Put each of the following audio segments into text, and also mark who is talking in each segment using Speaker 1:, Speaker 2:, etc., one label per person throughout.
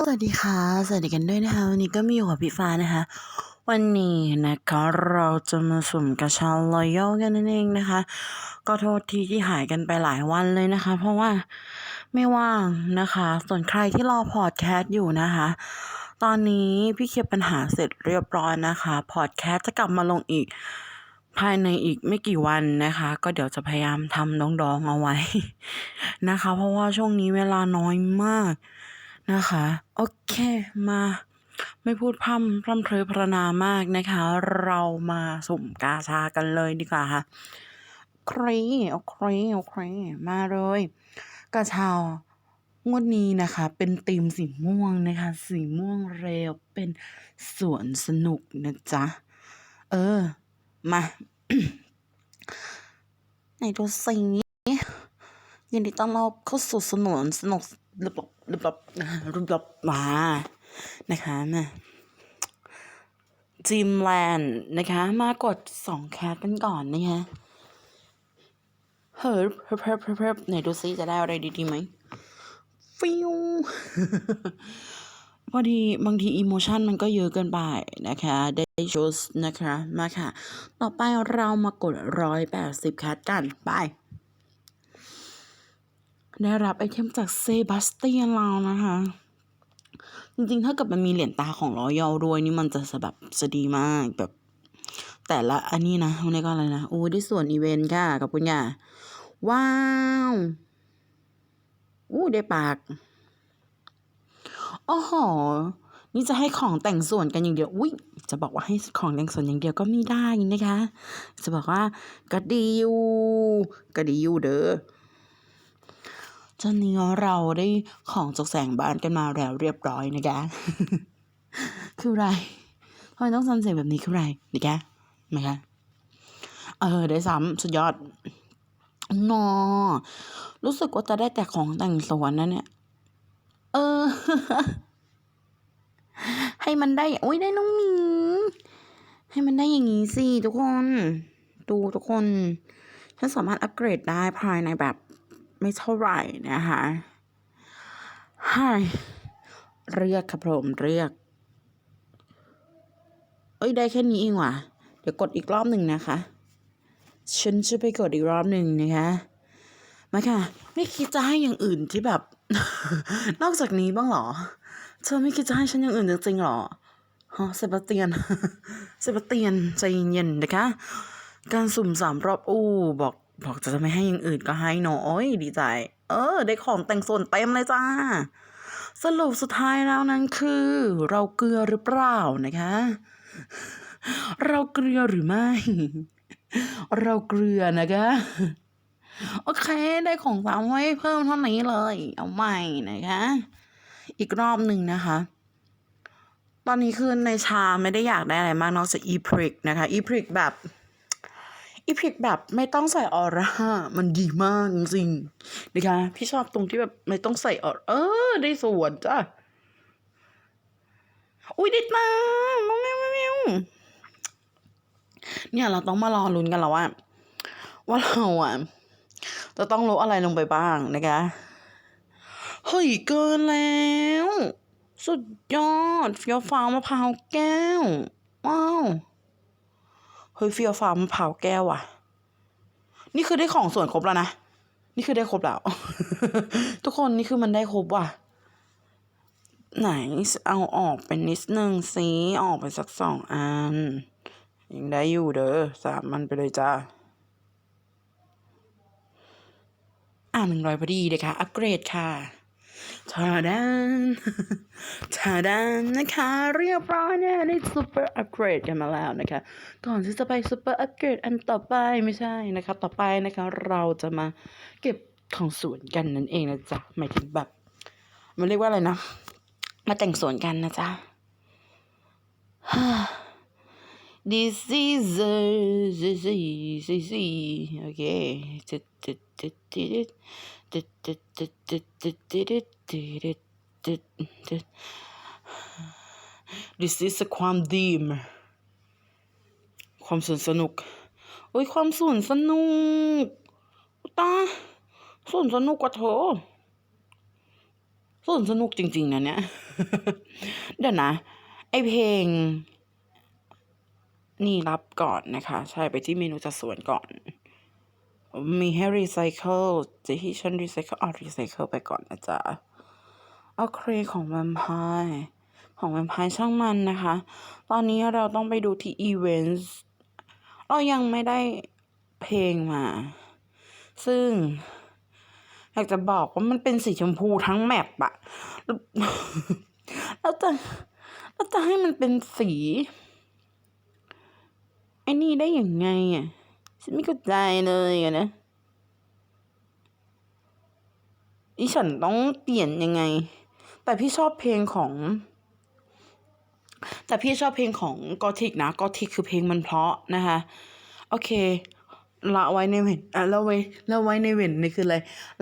Speaker 1: สวัสดีค่ะ สวัสดีกันด้วยนะคะ วันนี้ก็มีอยู่กับพี่ฟ้านะคะ วันนี้นะคะเราจะมาสุ่มกระช้า Royal กันนั่นเองนะคะ ก็โทษทีที่หายกันไปหลายวันเลยนะคะ เพราะว่าไม่ว่างนะคะ ส่วนใครที่รอพอดแคสต์อยู่นะคะ ตอนนี้พี่เคลียร์ปัญหาเสร็จเรียบร้อยนะคะพอดแคสต์จะกลับมาลงอีกภายในอีกไม่กี่วันนะคะ ก็เดี๋ยวจะพยายามทำดองๆเอาไว้นะคะ เพราะว่าช่วงนี้เวลาน้อยมาก นะคะ โอเคมา ไม่พูดพร่ำพร่ำเพลอพรนามากนะคะ เรามาสุ่มกาชากันเลยดีกว่าค่ะครีโอเคโอเคมาเลยกาชางวดนี้นะคะ เป็นธีมสีม่วงนะคะ สีม่วงเร็วเป็นสวนสนุกนะจ๊ะ เออ มาไหนดูสิยินดีต้อนรับเข้าสู่สนวนสนุกหระบบ ระบบนะระบบมานะคะมาจิมแลนด์นะคะ มากดสองแคสกันก่อนนะคะเฮ้ยเพิ่มเพิ่มเพิ่มเพิ่มไหนดูซิจะได้อะไรดีๆไหมฟิวพอดีบางทีอิโมชันมันก็เยอะเกินไปนะคะ ได้ชูสนะคะ มาค่ะ ต่อไปเรามากดร้อยแปดสิบแคทกัน ไป ได้รับไอเทมจากเซบาสเตียนเรานะคะ จริงๆ ถ้าเกิดมันมีเหรียญตาของรอยอลด้วยนี่มันจะแบบจะดีมากแบบ แต่ละอันนี้นะวันนี้ก็อะไรนะโอ้ได้ส่วนอีเวนต์ค่ะขอบคุณค่ะ ว้าวอู้ได้ปากโอ้โหนี่จะให้ของแต่งส่วนกันอย่างเดียว อุ้ยจะบอกว่าให้ของแต่งส่วนอย่างเดียวก็ไม่ได้นะคะ จะบอกว่าก็ดีอยู่ก็ดีอยู่เด้อ ตอนนี้เราได้ของจกแสงบ้านกันมาแล้วเรียบร้อยนะคะคืออะไรทำไมต้องซันเสียงแบบนี้คืออะไรนะคะไหมคะเออได้ซ้ำสุดยอดนอ รู้สึกว่าจะได้แต่ของแต่งสวนนะเนี่ย เออ ให้มันได้ โอ้ยได้น้องหมิงให้มันได้อย่างนี้สิทุกคน ดูทุกคน ฉันสามารถอัปเกรดได้ภายในแบบ ไม่เท่าไหร่นะคะให้เรียกครับผมเรียก เอ้ยได้แค่นี้เองว่ะ เดี๋ยวกดอีกรอบหนึ่งนะคะ ฉันจะไปกดอีกรอบหนึ่งนะคะมาค่ะ ไม่คิดจะให้อย่างอื่นที่แบบ นอกจากนี้บ้างเหรอ เธอไม่คิดจะให้ฉันอย่างอื่นจริงๆหรอฮะเซบาเตียน เซบาเตียนใจเย็นๆนะคะ การสุ่มสามรอบอู้บอก บอกจะไม่ให้อย่างอื่นก็ให้เนอะโอ้ยดีใจ เออ ได้ของแต่งส่วนเต็มเลยจ้า สรุปสุดท้ายแล้วนั้นคือ เราเกลือหรือเปล่านะคะ เราเกลือหรือไม่ เราเกลือนะคะโอเค ได้ของสามไว้เพิ่มเท่านี้เลย เอาใหม่นะคะ อีกรอบหนึ่งนะคะ ตอนนี้คือในชาไม่ได้อยากได้อะไรมากนอกจากอีพริกนะคะ อีพริกแบบ อีพิกแบบไม่ต้องใส่ออร่ามันดีมากจริงๆนะคะพี่ชอบตรงที่แบบไม่ต้องใส่ออร่าเออ ได้ส่วนจ้ะอุ้ยด้ตังค์แมวแมวแมวเนี่ยเราต้องมารอลุ้นกันแล้วว่าว่าเราอะจะต้องลดอะไรลงไปบ้างนะคะเฮ้ยเกินแล้ว สุดยอดเฟี้ยวฟ้าวมะพร้าวแก้ว ว้าว เฮ้ยเฟี้ยวฟ้าวมะพร้าวแก้วว่ะ นี่คือได้ของส่วนครบแล้วนะ นี่คือได้ครบแล้ว ทุกคนนี่คือมันได้ครบว่ะ ไหนเอาออกเป็นนิดนึงสิออกไปสักสองอัน ยังได้อยู่เด้อสามมันไปเลยจ้าอ่าหนึ่งร้อยพอดีเลยค่ะ อัปเกรดค่ะ ทาดานทาดานนะคะ เรียบร้อยเนี่ยได้ซูเปอร์อัปเกรดกันมาแล้วนะคะ ก่อนที่จะไปซูเปอร์อัปเกรดอันต่อไปไม่ใช่นะคะ ต่อไปนะคะเราจะมาเก็บของสวนกันนั่นเองนะจ๊ะหมายถึงแบบ มันเรียกว่าอะไรนะ มาแต่งสวนกันนะจ๊ะ This is a this is okay. This is ความดีม ความสนสนุก โอ้ย ความสนสนุก ตาสนสนุกกว่าเธอสนสนุกจริง ๆ นะเนี่ย เดี๋ยวนะ ไอเพลง นี่รับก่อนนะคะ ใช่ไปที่เมนูจัดส่วนก่อน มีให้รีไซเคิลจะที่ฉันรีไซเคิลเอารีไซเคิลไปก่อนนะจ๊ะโอเครของแวมไพร์ของแวมไพร์ช่างมันนะคะ ตอนนี้เราต้องไปดูที่อีเวนต์เรายังไม่ได้เพลงมา ซึ่งอยากจะบอกว่ามันเป็นสีชมพูทั้งแมปอะแล้วจะแล้วจะให้มันเป็นสี อ้นี่ได้ยังไงอะฉันไม่เข้าใจเลยอะนะอีฉันต้องเปลี่ยนยังไง แต่พี่ชอบเพลงของ แต่พี่ชอบเพลงของกอทิกนะ กอทิกคือเพลงมันเพราะนะคะ โอเค ละไว้ในเว้นอะละไว้ละไว้ในเว้นนี่คืออะไร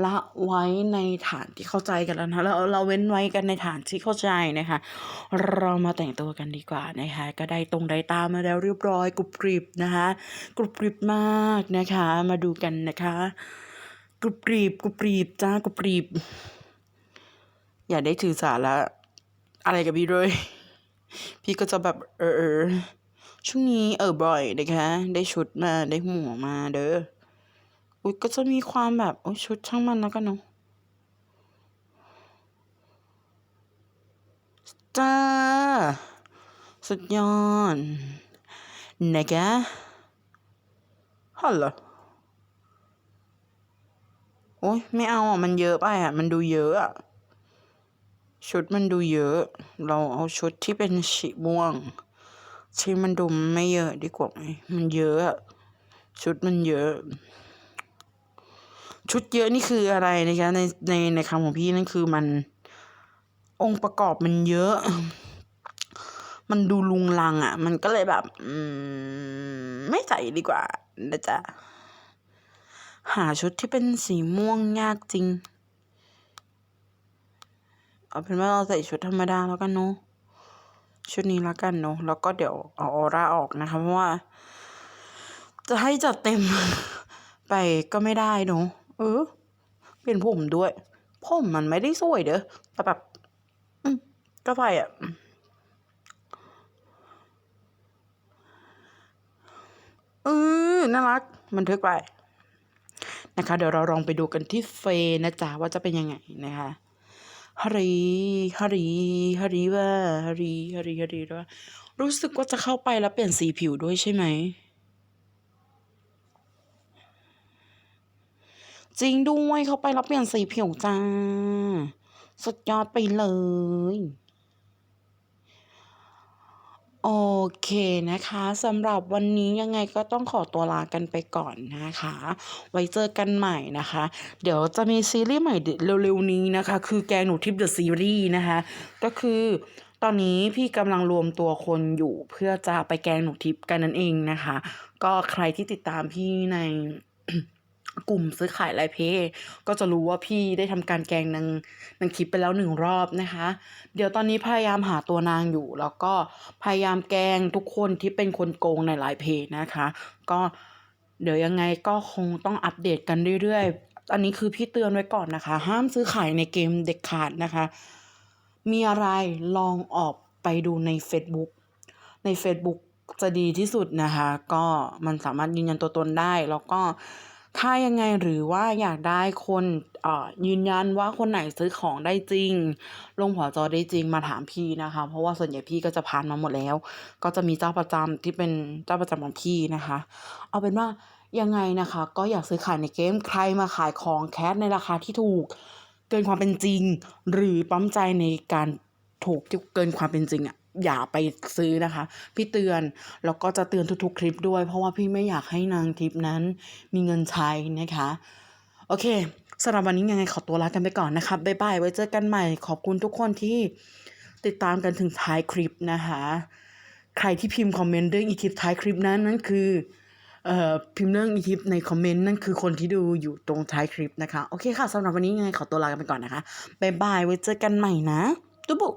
Speaker 1: ละไว้ในฐานที่เข้าใจกันแล้วนะแล้วเราเว้นไว้กันในฐานที่เข้าใจนะคะ เรามาแต่งตัวกันดีกว่านะคะก็ได้ตรงได้ตามมาแล้วเรียบร้อยกรุบกริบนะคะกรุบกริบมากนะคะ มาดูกันนะคะกรุบกริบกรุบกริบจ้ากรุบกริบอย่าได้ถือสาระอะไรกับพี่เลย พี่ก็จะแบบเออ ช่วงนี้เออบ่อยนะคะ ได้ชุดมาได้หมวกมาเด้ออุ้ยก็จะมีความแบบโอ้ยชุดช่างมันแล้วกันเนาะจ้า สุดยอดนะคะฮัลโหลโอ้ยไม่เอาอะ มันเยอะไปอะ มันดูเยอะอะ ชุดมันดูเยอะ เราเอาชุดที่เป็นสีม่วง ที่มันดูไม่เยอะดีกว่าไหมมันเยอะ ชุดมันเยอะ ชุดเยอะนี่คืออะไรนะคะในในในคำของพี่นั่นคือมัน องค์ประกอบมันเยอะ มันดูลุงลังอะ มันก็เลยแบบมไม่ใส่ดีกว่านะจ๊ะหาชุดที่เป็นสีม่วงยากจริง เอาเป็นว่าเราใส่ชุดธรรมดาแล้วกันเนาะ ชุดนี้ล้วกันเนาะแล้วก็เดี๋ยวเอาออร่าออกนะคะเพราะว่า จะให้จัดเต็ม ไปก็ไม่ได้เนาะเออ เปลี่ยนผมด้วย ผมมันไม่ได้สวยเด้อแต่แบบก็ไปอะเออน่ารักบันทึกไปนะคะ เดี๋ยวเราลองไปดูกันที่เฟยนะจ๊ะว่าจะเป็นยังไงนะคะ ฮารีฮารีฮารีว่าฮารีฮารีฮารีว่ารู้สึกว่าจะเข้าไปแล้วเปลี่ยนสีผิวด้วยใช่ไหม จริงด้วยเข้าไปแล้วเปลี่ยนสีผิวจ้า สุดยอดไปเลย โอเคนะคะสำหรับวันนี้ยังไงก็ต้องขอตัวลากันไปก่อนนะคะ ไว้เจอกันใหม่นะคะ เดี๋ยวจะมีซีรีส์ใหม่เร็วๆนี้นะคะ คือแกงหนูทิพย์เดอะซีรีส์นะคะ ก็คือตอนนี้พี่กำลังรวมตัวคนอยู่เพื่อจะไปแกงหนูทิพย์กันนั่นเองนะคะ ก็ใครที่ติดตามพี่ใน กลุ่มซื้อขายไลเพย์ก็จะรู้ว่าพี่ได้ทำการแกงนางนางคลิปไปแล้วหนึ่งรอบนะคะ เดี๋ยวตอนนี้พยายามหาตัวนางอยู่ แล้วก็พยายามแกงทุกคนที่เป็นคนโกงในไลเพย์นะคะ ก็เดี๋ยวยังไงก็คงต้องอัปเดตกันเรื่อยๆ อันนี้คือพี่เตือนไว้ก่อนนะคะ ห้ามซื้อขายในเกมเด็ดขาดนะคะ มีอะไรลองออกไปดูใน Facebook ใน Facebook จะดีที่สุดนะคะ ก็มันสามารถยืนยันตัวตนได้แล้วก็ ถ้ายังไงหรือว่าอยากได้คนเอ่อยืนยันว่าคนไหนซื้อของได้จริง ลงหัวจอได้จริงมาถามพี่นะคะ เพราะว่าส่วนใหญ่พี่ก็จะผ่านมาหมดแล้ว ก็จะมีเจ้าประจำที่เป็นเจ้าประจำของพี่นะคะ เอาเป็นว่ายังไงนะคะ ก็อยากซื้อขายในเกมใครมาขายของแคสในราคาที่ถูก เกินความเป็นจริง หรือปั๊มใจในการถูกที่เกินความเป็นจริงอะ่ะ อย่าไปซื้อนะคะ พี่เตือนแล้วก็จะเตือนทุกๆคลิปด้วย เพราะว่าพี่ไม่อยากให้นางทิพนั้น มีเงินใช้นะคะ โอเคสำหรับวันนี้ยังไงขอตัวลากันไปก่อนนะคะบ๊ายบายไว้เจอกันใหม่ขอบคุณทุกคนที่ติดตามกันถึงท้ายคลิปนะคะ ใครที่พิมพ์คอมเมนต์เรื่องอีคลิปท้ายคลิปนั้นนั่นคือเอ่อพิมพ์เรื่องอีคลิปในคอมเมนต์นั่นคือคนที่ดูอยู่ตรงท้ายคลิปนะคะ โอเคค่ะสำหรับวันนี้ยังไงขอตัวลากันไปก่อนนะคะบ๊ายบายไว้เจอกันใหม่นะตุ๊บบุ